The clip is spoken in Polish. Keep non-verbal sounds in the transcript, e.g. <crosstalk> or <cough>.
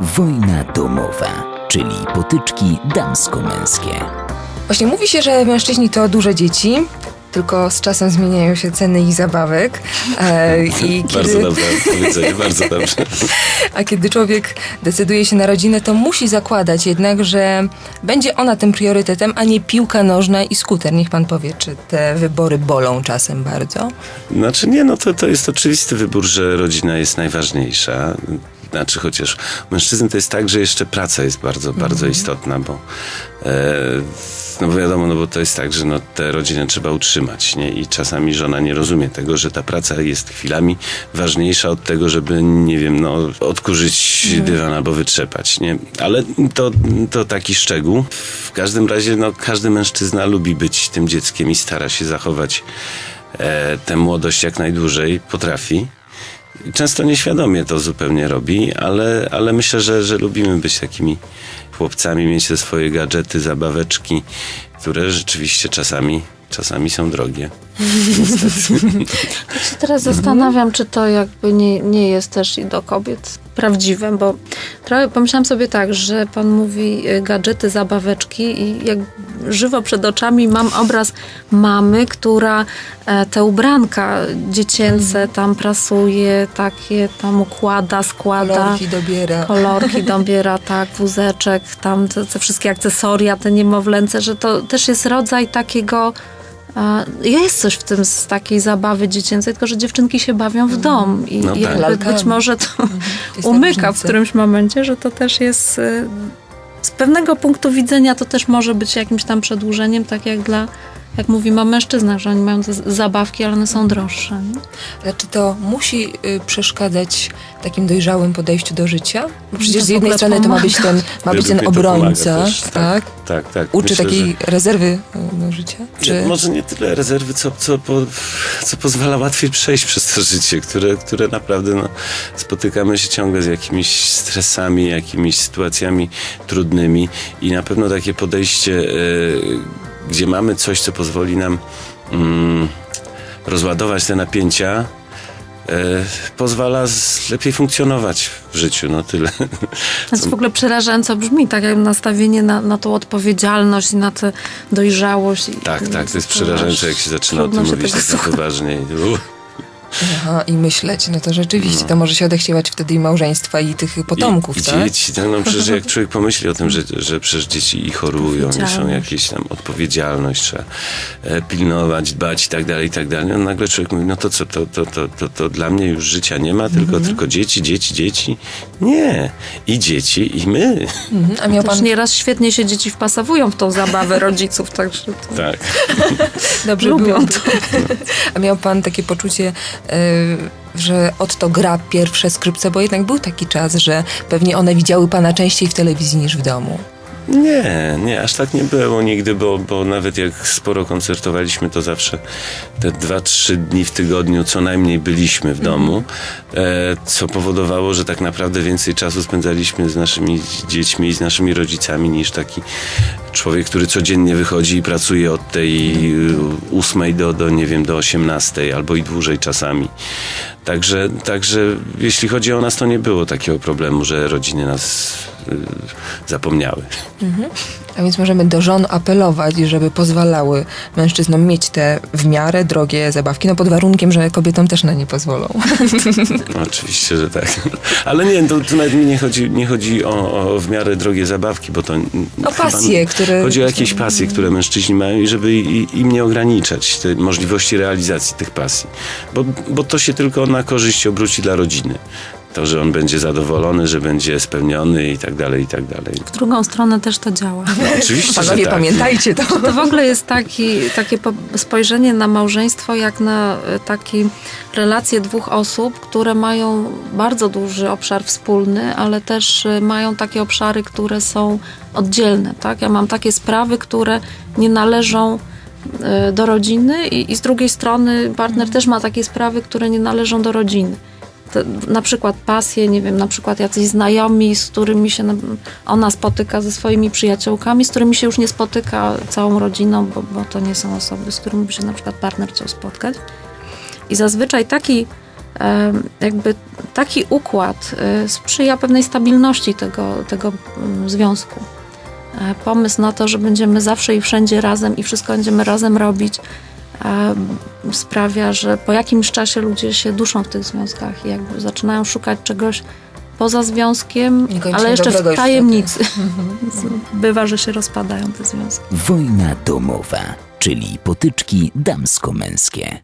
Wojna domowa, czyli potyczki damsko-męskie. Właśnie mówi się, że mężczyźni to duże dzieci, tylko z czasem zmieniają się ceny ich zabawek. E, I <laughs> Bardzo kiedy, dobre powiedzenie, bardzo <laughs> dobrze. a kiedy człowiek decyduje się na rodzinę, to musi zakładać jednak, że będzie ona tym priorytetem, a nie piłka nożna i skuter. Niech pan powie, czy te wybory bolą czasem bardzo? Znaczy nie, no to, to jest oczywisty wybór, że rodzina jest najważniejsza. Znaczy chociaż u mężczyzn to jest tak, że jeszcze praca jest bardzo, bardzo istotna, bo e, no bo wiadomo, no bo to jest tak, że no tę rodzinę trzeba utrzymać, nie? I czasami żona nie rozumie tego, że ta praca jest chwilami ważniejsza od tego, żeby, nie wiem, no odkurzyć dywan albo wytrzepać, nie? Ale to, to taki szczegół. W każdym razie, no każdy mężczyzna lubi być tym dzieckiem i stara się zachować e, tę młodość jak najdłużej potrafi. Często nieświadomie to zupełnie robi, ale, ale myślę, że, że lubimy być takimi chłopcami, mieć te swoje gadżety, zabaweczki, które rzeczywiście czasami, czasami są drogie. <laughs> Tak się teraz zastanawiam, czy to jakby nie, nie jest też i do kobiet prawdziwe, bo trochę pomyślałam sobie tak, że pan mówi y, gadżety, zabaweczki i jak żywo przed oczami mam obraz mamy, która e, te ubranka dziecięce tam prasuje, takie tam układa, składa. Kolorki dobiera. Kolorki <laughs> dobiera, tak, wózeczek, tam te, te wszystkie akcesoria, te niemowlęce, że to też jest rodzaj takiego. Jest coś w tym z takiej zabawy dziecięcej, tylko że dziewczynki się bawią w dom i, No tak. jakby Lalkami. być może to <laughs> ta umyka w którymś momencie, że to też jest y, z pewnego punktu widzenia to też może być jakimś tam przedłużeniem, tak jak dla, jak mówimy o mężczyznach, że oni mają te zabawki, ale one są droższe. Nie? Ale czy to musi y, przeszkadzać takim dojrzałym podejściu do życia? Bo przecież To z jednej strony to ma być ten, ma być ten pomaga obrońca, też, tak? Tak, tak. Uczy Myślę, takiej że- rezerwy y, do życia? Czy... Może nie tyle rezerwy, co, co, po, co pozwala łatwiej przejść przez to życie, które, które naprawdę no, spotykamy się ciągle z jakimiś stresami, jakimiś sytuacjami trudnymi i na pewno takie podejście, e, gdzie mamy coś, co pozwoli nam mm, rozładować te napięcia, e, pozwala lepiej funkcjonować w życiu, no tyle. To jest w ogóle przerażająco brzmi, tak jak nastawienie na, na tą odpowiedzialność i na tę dojrzałość. I- Tak, tak, to jest aż przerażające, jak się zaczyna o tym mówić tak poważnie. Uff. Aha, i myśleć, no to rzeczywiście, No. to może się odechciewać wtedy i małżeństwa, i tych potomków, I, i tak? dzieci, tak, no przecież jak <laughs> człowiek pomyśli o tym, że, że przecież dzieci i chorują, i są jakieś tam odpowiedzialność, trzeba e, pilnować, dbać i tak dalej, i tak dalej. No nagle człowiek mówi, no to co, to, to, to, to, to dla mnie już życia nie ma, tylko, Mhm. tylko dzieci, dzieci, dzieci. Nie. I dzieci, i my. Mhm. A miał Też pan nieraz świetnie się dzieci wpasowują w tą zabawę rodziców, także to Tak. <laughs> dobrze lubią było. to. <laughs> A miał pan takie poczucie, że Otto gra pierwsze skrzypce, bo jednak był taki czas, że pewnie one widziały pana częściej w telewizji niż w domu. Nie, nie, aż tak nie było nigdy, bo, bo nawet jak sporo koncertowaliśmy, to zawsze te dwa, trzy dni w tygodniu co najmniej byliśmy w domu, e, co powodowało, że tak naprawdę więcej czasu spędzaliśmy z naszymi dziećmi i z naszymi rodzicami niż taki człowiek, który codziennie wychodzi i pracuje od tej y, ósmej do, do, nie wiem, do osiemnastej albo i dłużej czasami. Także, także jeśli chodzi o nas, to nie było takiego problemu, że rodziny nas y, zapomniały. A więc możemy do żon apelować, żeby pozwalały mężczyznom mieć te w miarę drogie zabawki, no pod warunkiem, że kobietom też na nie pozwolą. <laughs> No, oczywiście, że tak. Ale nie, to, to nawet mi nie chodzi, nie chodzi o, o w miarę drogie zabawki, bo to... O pasje, które... Chodzi o jakieś pasje, które mężczyźni mają i żeby im nie ograniczać te możliwości realizacji tych pasji. Bo, bo to się tylko na korzyść obróci dla rodziny. To, że on będzie zadowolony, że będzie spełniony i tak dalej, i tak dalej. W drugą stronę też to działa. No, oczywiście, że Panowie, tak. pamiętajcie to. To w ogóle jest taki, takie po- spojrzenie na małżeństwo, jak na e, takie relacje dwóch osób, które mają bardzo duży obszar wspólny, ale też e, mają takie obszary, które są oddzielne. Tak? Ja mam takie sprawy, które nie należą e, do rodziny i, i z drugiej strony partner też ma takie sprawy, które nie należą do rodziny. Te, na przykład pasje, nie wiem, na przykład jacyś znajomi, z którymi się na- ona spotyka ze swoimi przyjaciółkami, z którymi się już nie spotyka całą rodziną, bo, bo to nie są osoby, z którymi by się na przykład partner chciał spotkać. I zazwyczaj taki jakby taki układ e, sprzyja pewnej stabilności tego, tego mm, związku. E, Pomysł na to, że będziemy zawsze i wszędzie razem i wszystko będziemy razem robić, sprawia, że po jakimś czasie ludzie się duszą w tych związkach i jakby zaczynają szukać czegoś poza związkiem, ale jeszcze w tajemnicy. Więc <laughs> <laughs> Bywa, że się rozpadają te związki. Wojna domowa, czyli potyczki damsko-męskie.